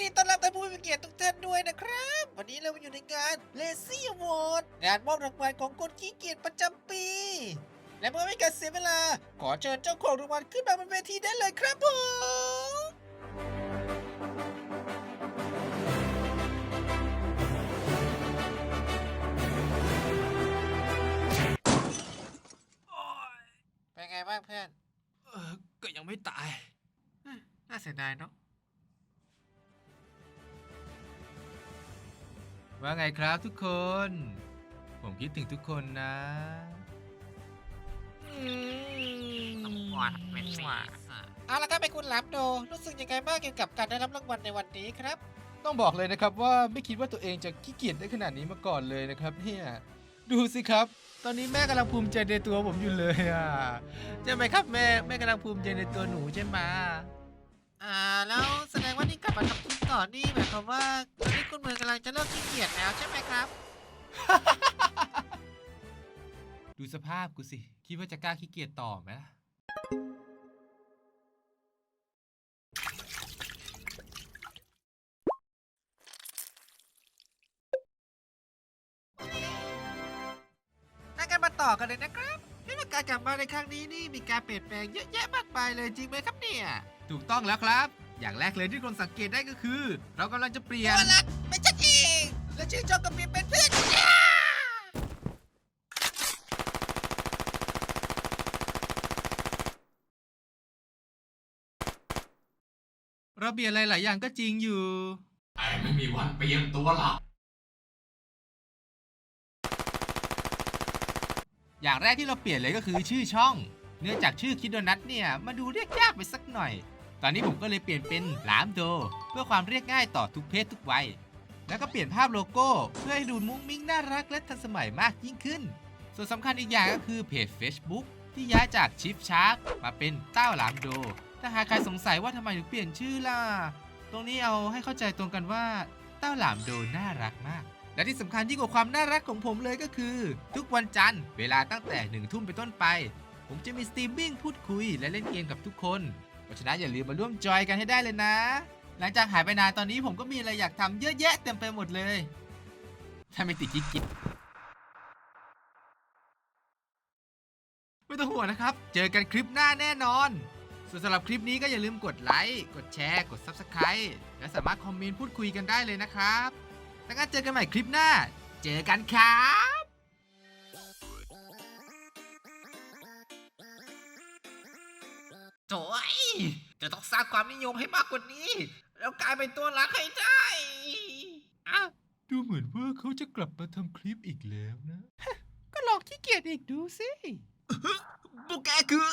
ดีต้อนรับท่านผู้มีเกียรติทุกท่านด้วยนะครับ วันนี้เราอยู่ในงาน Lazy Award งานมอบรางวัลของคนขี้เกียจประจำปี และเมื่อไม่การเสียเวลา ขอเชิญเจ้าของรางวัลขึ้นมาบนเวทีได้เลยครับผมเป็นไงบ้างเพื่อนเออก็ยังไม่ตาย น่าเสียดายเนาะ ว่าไงครับทุกคน ผมคิดถึงทุกคนนะเอาละครับไปคุณลับโดรู้สึกยังไงบ้างเกี่ยวกับการได้รับรางวัลในวันนี้ครับ ต้องบอกเลยนะครับว่าไม่คิดว่าตัวเองจะขี้เกียจได้ขนาดนี้มาก่อนเลยนะครับเนี่ยดูสิครับ ตอนนี้แม่กำลังภูมิใจในตัวผมอยู่เลยอะใช่ไหมครับแม่แม่กำลังภูมิใจในตัวหนูใช่ไหมอ่าแล้วแสดงว่านี่กลับมาทำคลิปต่อนี่หมายความว่าตอนนี้ คุณเมืองกำลังจะเลิกขี้เกียจแล้วใช่ไหมครับ ดูสภาพกูสิ คิดว่าจะกล้าขี้เกียจต่อไหมล่ะนั่นกันมาต่อกันเลยนะครับเห็นว่าการกลับมาในครั้งนี้นี่มีการเปลี่ยนแปลงเยอะแยะมากมายเลยจริงไหมครับเนี่ย ถูกต้องแล้วครับ อย่างแรกเลยที่คนสังเกตได้ก็คือ เรากำลังจะเปลี่ยนตัวรักไม่ใช่เอง และชื่อจองกับเปลี่ยนเป็นเพื่อนเราเปลี่ยนอะไรหลายอย่างก็จริงอยู่แต่ไม่มีวันเปลี่ยนตัวหรอกอย่างแรกที่เราเปลี่ยนเลยก็คือชื่อช่อง เนื่องจากชื่อคิดโดนัทเนี่ยมาดูเรียกยากไปสักหน่อย ตอนนี้ผมก็เลยเปลี่ยนเป็นหลามโด เพื่อความเรียกง่ายต่อทุกเพศทุกวัย แล้วก็เปลี่ยนภาพโลโก้ เพื่อให้ดูมุ้งมิ้งน่ารักและทันสมัยมากยิ่งขึ้น ส่วนสำคัญอีกอย่างก็คือเพจ Facebook ที่ย้ายจากชิฟชาร์กมาเป็นเต้าหลามโด ถ้าหากใครสงสัยว่าทำไมถึงเปลี่ยนชื่อล่ะ ตรงนี้เอาให้เข้าใจตรงกันว่าเต้าหลามโดน่ารักมาก และที่สำคัญยิ่งกว่าความน่ารักของผมเลยก็คือ ทุกวันจันทร์เวลาตั้งแต่หนึ่งทุ่มเป็นต้นไป ผมจะมีสตรีมมิ่งพูดคุยและเล่นเกมกับทุกคน เพราะฉะนั้นอย่าลืมมาร่วมจอยกันให้ได้เลยนะ หลังจากหายไปนานตอนนี้ผมก็มีอะไรอยากทำเยอะแยะเต็มไปหมดเลย ถ้าไม่ติดกิ๊กกิ๊กไม่ต้องห่วงนะครับ เจอกันคลิปหน้าแน่นอน ส่วนสำหรับคลิปนี้ก็อย่าลืมกดไลค์ กดแชร์ กด Subscribe และสามารถคอมเมนต์พูดคุยกันได้เลยนะครับ แล้วก็เจอกันใหม่คลิปหน้า เจอกันครับ โถ่ยจะต้องสร้างความนิยมให้มากกว่านี้ แล้วกลายเป็นตัวรักให้ได้อะดูเหมือนว่าเขาจะกลับมาทำคลิปอีกแล้วนะ ก็ลองขี้เกียจอีกดูสิ พวกแกคือ